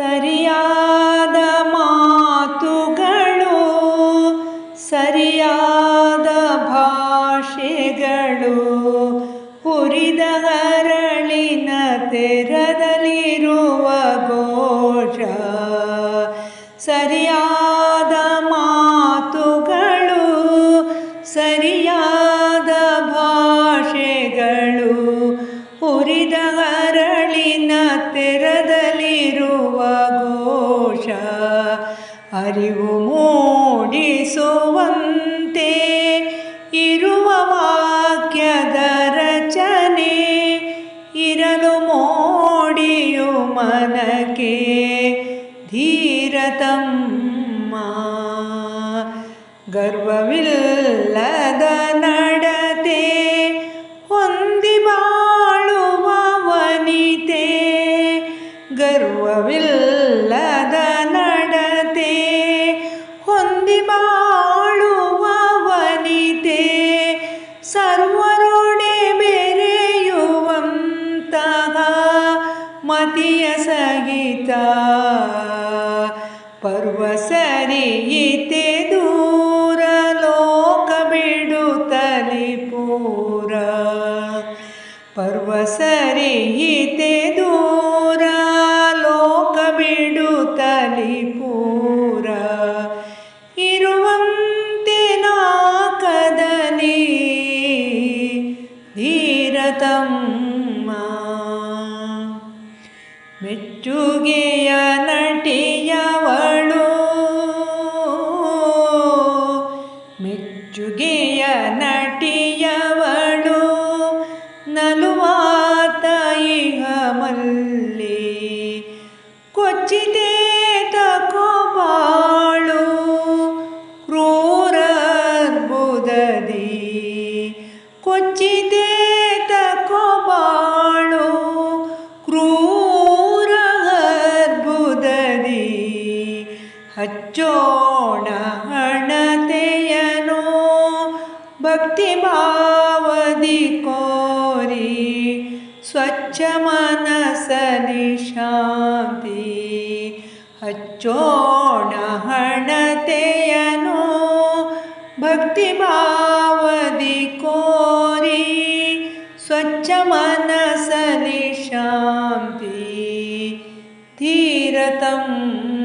ಸರಿಯಾದ ಮಾತುಗಳು ಸರಿಯಾದ ಭಾಷೆಗಳು ಹುರಿದ ಹರಳಿನ ತೆರದಲ್ಲಿರುವ ಘೋಷ ಸರಿಯಾದ ಮಾತುಗಳು ಸರಿಯಾದ ಅರಿವು ಮೂಡಿಸುವಂತೆ ಇರುವ ವಾಕ್ಯದ ರಚನೆ ಇರಲು ಮೋಡಿಯು ಮನಕ್ಕೆ ಧೀರತಮ್ಮ ಗರ್ವವಿಲ್ಲದ ನಡತೆ ಹೊಂದಿ ಬಾಳುವ ವನಿತೆ ಗರ್ವವಿಲ್ಲದ ಮತಿಯ ಸಹಿತ ಪರ್ವ ಸರಿಯಿತೆ ದೂರ, ಲೋಕ ಬಿಡುತ್ತಲಿ ಪೂರ. ಪರ್ವ ಸರಿಯಿತೆ ದೂರ, ಲೋಕ ಬಿಡುತ್ತಲಿ ಪೂರ. ಇರುವಂತೆ ನಾಕದನಿ ಧೀರತಮ್ಮ ಮೆಚ್ಚುಗೆಯ ನಟಿಯವಳು. ಮೆಚ್ಚುಗೆಯ ನಟಿಯವಳು. ನಲುವಾತ ಇಹಮಲ್ಲಿ ಕೊಚ್ಚಿದೆ ತಕೋಬಾಳು ಕ್ರೂರ ಬುದದಿ ಕೊಚ್ಚಿದೆ ಹಚ್ಚೋಣ ಹಣತೆಯನು ಭಕ್ತಿ ಭಾವದಿ ಕೋರಿ ಸ್ವಚ್ಛ ಮನಸಲಿ ಶಾಂತಿ ಹಚ್ಚೋಣ ಹಣತೆಯನು ಭಕ್ತಿ ಭಾವದಿ ಕೋರಿ ಸ್ವಚ್ಛ ಮನಸಲಿ ಶಾಂತಿ ಧೀರತಮ್ಮ